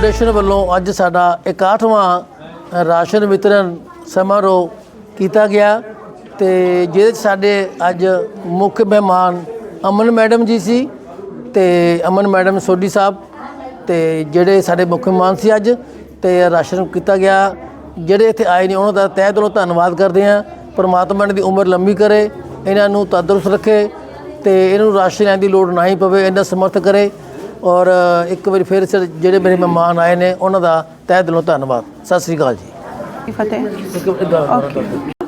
Foundation ਵੱਲੋਂ ਅੱਜ ਸਾਡਾ 61ਵਾਂ ਰਾਸ਼ਨ ਵਿਤਰਨ ਸਮਾਰੋਹ ਕੀਤਾ ਗਿਆ ਤੇ ਜਿਹਦੇ 'ਚ ਸਾਡੇ ਅੱਜ ਮੁੱਖ ਮਹਿਮਾਨ ਅਮਨ ਮੈਡਮ ਜੀ ਸੀ ਤੇ ਅਮਨ ਮੈਡਮ ਸੋਢੀ ਸਾਹਿਬ ਤੇ ਜਿਹੜੇ ਸਾਡੇ ਮੁੱਖ ਮਹਿਮਾਨ ਸੀ ਅੱਜ ਤੇ ਰਾਸ਼ਨ ਕੀਤਾ ਗਿਆ। ਜਿਹੜੇ ਇੱਥੇ ਆਏ ਨੇ ਉਹਨਾਂ ਦਾ ਤਹਿ ਦਿਲੋਂ ਧੰਨਵਾਦ ਕਰਦੇ ਹਾਂ। ਪਰਮਾਤਮਾ ਇਹਨਾਂ ਦੀ ਉਮਰ ਲੰਬੀ ਕਰੇ, ਇਹਨਾਂ ਨੂੰ ਤੰਦਰੁਸਤ ਰੱਖੇ ਤੇ ਇਹਨਾਂ ਨੂੰ ਰਾਸ਼ਨ ਲੈਣ ਦੀ ਲੋੜ ਨਾ ਹੀ ਪਵੇ, ਇਹਨਾਂ ਸਮਰਥ ਕਰੇ। ਔਰ ਇੱਕ ਵਾਰੀ ਫਿਰ ਜਿਹੜੇ ਮੇਰੇ ਮਹਿਮਾਨ ਆਏ ਨੇ ਉਹਨਾਂ ਦਾ ਤਹਿ ਦਿਲੋਂ ਧੰਨਵਾਦ। ਸਤਿ ਸ੍ਰੀ ਅਕਾਲ ਜੀ। ਕੀ ਫਤਿਹ? ਓਕੇ।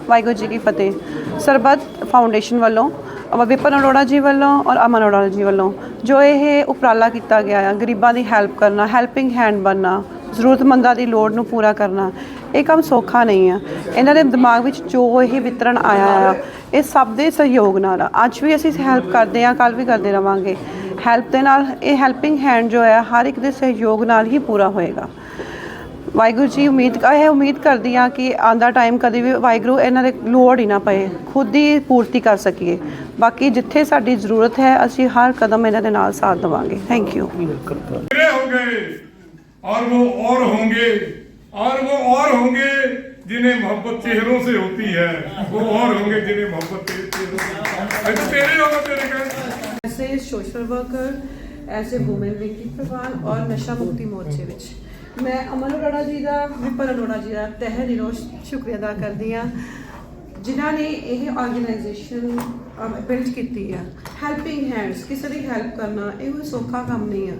ਵਾਹਿਗੁਰੂ ਜੀ ਕੀ ਫਤਿਹ। ਸਰਬੱਤ ਫਾਊਂਡੇਸ਼ਨ ਵੱਲੋਂ ਅਮਰ ਵਿਪਨ ਅਰੋੜਾ ਜੀ ਵੱਲੋਂ ਔਰ ਅਮਨ ਅਰੋੜਾ ਜੀ ਵੱਲੋਂ ਜੋ ਇਹ ਉਪਰਾਲਾ ਕੀਤਾ ਗਿਆ ਹੈ ਗਰੀਬਾਂ ਦੀ ਹੈਲਪ ਕਰਨਾ ਹੈਲਪਿੰਗ ਹੈਂਡ ਬਣਨਾ ਜ਼ਰੂਰਤਮੰਦਾਂ ਦੀ ਲੋੜ ਨੂੰ ਪੂਰਾ ਕਰਨਾ ਇਹ ਕੰਮ ਸੌਖਾ ਨਹੀਂ ਆ। ਇਹਨਾਂ ਦੇ ਦਿਮਾਗ ਵਿੱਚ ਜੋ ਇਹ ਵਿਤਰਨ ਆਇਆ ਆ, ਇਹ ਸਭ ਦੇ ਸਹਿਯੋਗ ਨਾਲ ਅੱਜ ਵੀ ਅਸੀਂ ਹੈਲਪ ਕਰਦੇ ਆ ਕੱਲ ਵੀ ਕਰਦੇ ਰਵਾਂਗੇ। ਹੈਲਪ ਦੇ ਨਾਲ ਇਹ ਹੈਲਪਿੰਗ ਹੈਂਡ ਜੋ ਹੈ ਹਰ ਇੱਕ ਦੇ ਸਹਿਯੋਗ ਨਾਲ ਹੀ ਪੂਰਾ ਹੋਏਗਾ। ਵਾਹਿਗੁਰੂ ਜੀ, ਉਮੀਦ ਹੈ ਉਮੀਦ ਕਰਦੀ ਆ ਕਿ ਆਂਦਾ ਟਾਈਮ ਕਦੇ ਵੀ ਵਾਹਿਗੁਰੂ ਇਹਨਾਂ ਦੇ ਲੋੜ ਹੀ ਨਾ ਪਏ। ਖੁਦ ਹੀ ਪੂਰਤੀ ਕਰ ਸਕੀਏ। ਬਾਕੀ ਜਿੱਥੇ ਸਾਡੀ ਜ਼ਰੂਰਤ ਹੈ, ਅਸੀਂ ਹਰ ਕਦਮ ਇਹਨਾਂ ਦੇ ਨਾਲ ਸਾਥ ਦੇਵਾਂਗੇ। ਥੈਂਕ ਯੂ ਹੋ ਗਏ। ਔਰ ਉਹ ਔਰ ਹੋਣਗੇ। और वो और होंगे जिन्हें मोहब्बत चेहरों से होती है वो और होंगे जिन्हें मोहब्बत तेरे चेहरों से अरे तो तेरे होगा तेरे कहने ਐਸੇ ਸੋਸ਼ਲ ਵਰਕਰ ਐਸੇ ਔਮਨ ਵਿਕੀ ਪ੍ਰਵਾਨ ਔਰ ਨਸ਼ਾ ਮੁਕਤੀ ਮੋਰਚੇ ਵਿੱਚ ਮੈਂ ਅਮਨ ਅਰੋੜਾ ਜੀ ਦਾ ਵਿਪਨ ਅਰੋੜਾ ਜੀ ਦਾ ਤਹਿ ਦਿਲੋਂ ਸ਼ੁਕਰੀਆ ਅਦਾ ਕਰਦੀ ਹਾਂ ਜਿਨ੍ਹਾਂ ਨੇ ਇਹ ਆਰਗੇਨਾਈਜੇਸ਼ਨ ਬਿਲਡ ਕੀਤੀ ਆ ਹੈਲਪਿੰਗ ਹੈਂਡਸ ਕਿਸੇ ਦੀ ਹੈਲਪ ਕਰਨਾ, ਇਹ ਕੋਈ ਸੌਖਾ ਕੰਮ ਨਹੀਂ ਆ।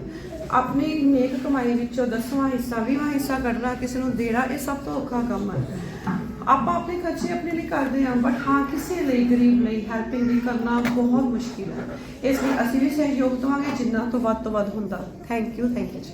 ਆਪਣੀ ਨੇਕ ਕਮਾਈ ਵਿੱਚੋਂ ਦਸਵਾਂ ਹਿੱਸਾ, ਵੀਹਵਾਂ ਹਿੱਸਾ ਕੱਢਣਾ ਕਿਸੇ ਨੂੰ ਦੇਣਾ, ਇਹ ਸਭ ਤੋਂ ਔਖਾ ਕੰਮ ਹੈ ਆਪਾਂ ਆਪਣੇ ਖਰਚੇ ਆਪਣੇ ਲਈ ਕਰਦੇ ਹਾਂ ਬਟ ਹਾਂ, ਕਿਸੇ ਲਈ, ਗਰੀਬ ਲਈ ਹੈਲਪਿੰਗ ਲਈ ਕਰਨਾ ਬਹੁਤ ਮੁਸ਼ਕਿਲ ਹੈ ਇਸ ਲਈ ਅਸੀਂ ਵੀ ਸਹਿਯੋਗ ਦੇਵਾਂਗੇ, ਜਿੰਨਾ ਤੋਂ ਵੱਧ ਤੋਂ ਵੱਧ ਹੁੰਦਾ। ਥੈਂਕ ਯੂ ਥੈਂਕ ਯੂ ਜੀ